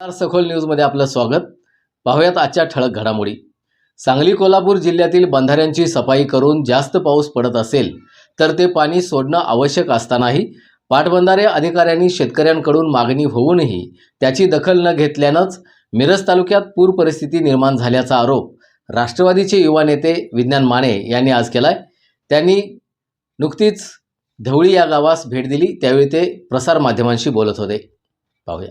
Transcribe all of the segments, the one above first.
नमस्कार सखोल न्यूजमध्ये आपलं स्वागत. पाहूयात आजच्या ठळक घडामोडी. सांगली कोल्हापूर जिल्ह्यातील बंधाऱ्यांची सफाई करून जास्त पाऊस पडत असेल तर ते पाणी सोडणं आवश्यक असतानाही पाटबंधारे अधिकाऱ्यांनी शेतकऱ्यांकडून मागणी होऊनही त्याची दखल न घेतल्यानंच मिरज तालुक्यात पूर परिस्थिती निर्माण झाल्याचा आरोप राष्ट्रवादीचे युवा नेते विज्ञान माने यांनी आज केलाय. त्यांनी नुकतीच धवळी या गावास भेट दिली त्यावेळी ते प्रसारमाध्यमांशी बोलत होते. पाहूया.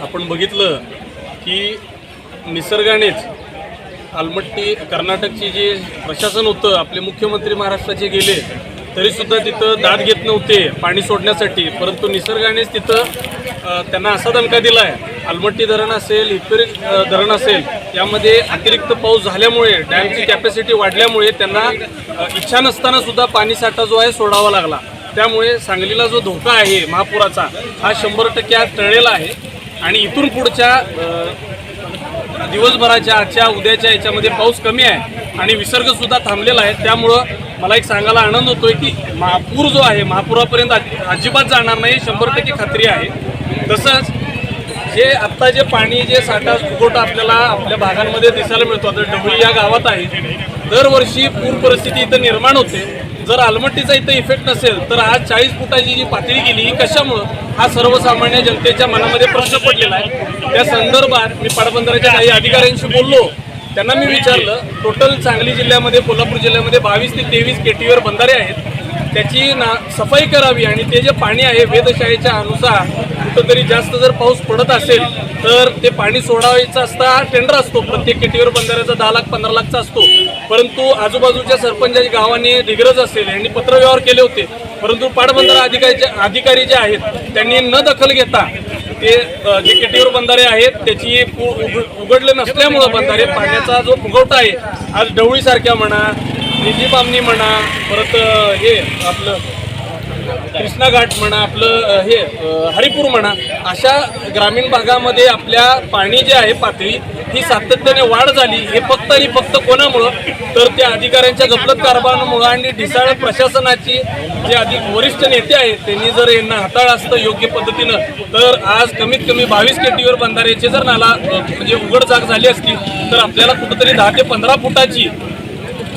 आपण बघितलं की निसर्गानेच आलमट्टी कर्नाटकची जे प्रशासन होतं आपले मुख्यमंत्री महाराष्ट्राचे गेले तरीसुद्धा तिथं दाद घेत नव्हते पाणी सोडण्यासाठी परंतु निसर्गानेच तिथं त्यांना असा धमका दिला आहे आलमट्टी धरण असेल हिप्पेरी धरण असेल यामध्ये अतिरिक्त पाऊस झाल्यामुळे डॅमची कॅपॅसिटी वाढल्यामुळे त्यांना इच्छा नसताना सुद्धा पाणी साठा जो आहे सोडावा लागला. त्यामुळे सांगलीला जो धोका आहे महापुराचा हा शंभर टक्के आज टळलेला आहे. आणि इथून पुढच्या दिवसभराच्या आजच्या उद्याच्या याच्यामध्ये पाऊस कमी आहे आणि विसर्गसुद्धा थांबलेला आहे. त्यामुळं मला एक सांगायला आनंद होतोय की महापूर जो आहे महापुरापर्यंत अजिबात जाणार नाही शंभर टक्के खात्री आहे. तसंच जे आत्ता जे पाणी जे साठा फुगवटा आपल्याला आपल्या भागांमध्ये दिसायला मिळतो आता डबळी या गावात आहे. दरवर्षी पूर परिस्थिती इथं निर्माण होते. जर आलमट्टीचा इथं इफेक्ट नसेल तर आज चाळीस फुटाची जी पातळी गेली ही कशामुळं? हा सर्वसामान्य जनतेच्या मनामध्ये प्रश्न पडलेला आहे. त्या संदर्भात मी पाटबंदराच्या काही अधिकाऱ्यांशी बोललो. त्यांना मी विचारलं टोटल सांगली जिल्ह्यामध्ये कोल्हापूर जिल्ह्यामध्ये बावीस ते तेवीस केटीवर बंधारे आहेत. त्याची ना सफाई करावी आणि ते जे पाणी आहे वेधशाळेच्या अनुसार कुठंतरी जास्त जर पाऊस पडत असेल तर ते पाणी सोडावायचं असता टेंडर असतो. प्रत्येक केटीवर बंधाऱ्याचा दहा लाख पंधरा लाखचा असतो. परंतु आजूबाजूच्या सरपंचाच्या गावांनी दिग्रज असेल यांनी पत्रव्यवहार केले होते. परंतु पाटबंधारा अधिकारी अधिकारी जे आहेत त्यांनी न दखल घेता ते जे केटीवर बंधारे आहेत त्याची पु- उघ- उघडले नसल्यामुळं बंधारे पाण्याचा जो फुगवटा आहे आज ढवळीसारख्या म्हणा निजी बामणी म्हणा परत हे आपलं कृष्णा घाट म्हणा आपलं हे हरिपूर म्हणा अशा ग्रामीण भागामध्ये आपल्या पाणी जे आहे पातळी ही सातत्याने वाढ झाली. हे फक्त आणि फक्त कोणामुळं? तर त्या अधिकाऱ्यांच्या गफलत कारभारामुळं आणि ढिसाळ प्रशासनाची जे अधिक वरिष्ठ नेते आहेत त्यांनी जर यांना हाताळ असतं योग्य पद्धतीनं तर आज कमीत कमी बावीस केटीवर बंधाऱ्याचे जर नाला म्हणजे उघड जाग झाली असती तर आपल्याला कुठंतरी दहा ते पंधरा फुटाची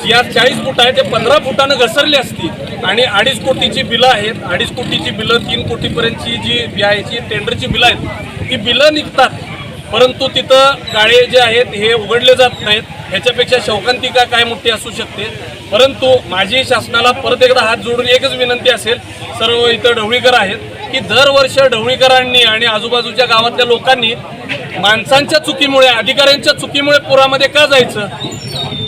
या चाळीस फूट आहे ते पंधरा फुटानं घसरली असती आणि अडीच कोटीची बिलं आहेत. अडीच कोटीची बिलं तीन कोटीपर्यंतची जी बियाची टेंडरची बिलं आहेत ती बिलं निघतात. परंतु तिथं गाळे जे आहेत हे उघडले जात नाहीत. ह्याच्यापेक्षा शौकांतिका काय मोठी असू शकते? परंतु माझी शासनाला परत एकदा हात जोडून एकच विनंती असेल सर्व इथं ढवळीकर आहेत की दरवर्ष ढवळीकरांनी आणि आजूबाजूच्या गावातल्या लोकांनी माणसांच्या चुकीमुळे अधिकाऱ्यांच्या चुकीमुळे पुरामध्ये का जायचं?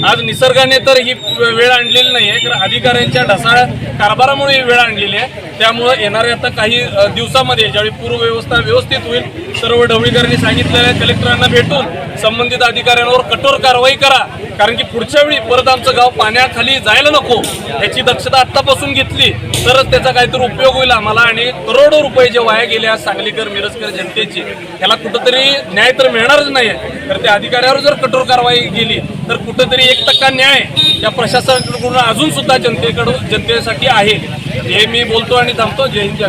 आज निसर्गाने तर ही वेळ आणलेली नाही आहे तर अधिकाऱ्यांच्या ढसाळ कारभारामुळे ही वेळ आणलेली आहे. त्यामुळं येणाऱ्या आता काही दिवसामध्ये ज्यावेळी पूर्वव्यवस्था व्यवस्थित होईल सर्व ढवळीकरांनी सांगितलेल्या कलेक्टरांना भेटून संबंधित अधिकाऱ्यांवर कठोर कारवाई करा. कारण की पुढच्या वेळी परत आमचं गाव पाण्याखाली जायला नको याची दक्षता आत्तापासून घेतली तरच त्याचा काहीतरी उपयोग होईल आम्हाला. आणि करोडो रुपये जे वाया गेले आज सांगलीकर मिरजकर जनतेची याला कुठंतरी न्याय तर मिळणारच नाही तर त्या अधिकाऱ्यावर जर कठोर कारवाई गेली तर कुठंतरी एक टक्का न्याय या प्रशासनाकडून अजून सुद्धा जनतेकडून जनतेसाठी आहे. हे मी बोलतो आणि थांबतो. जय हिंद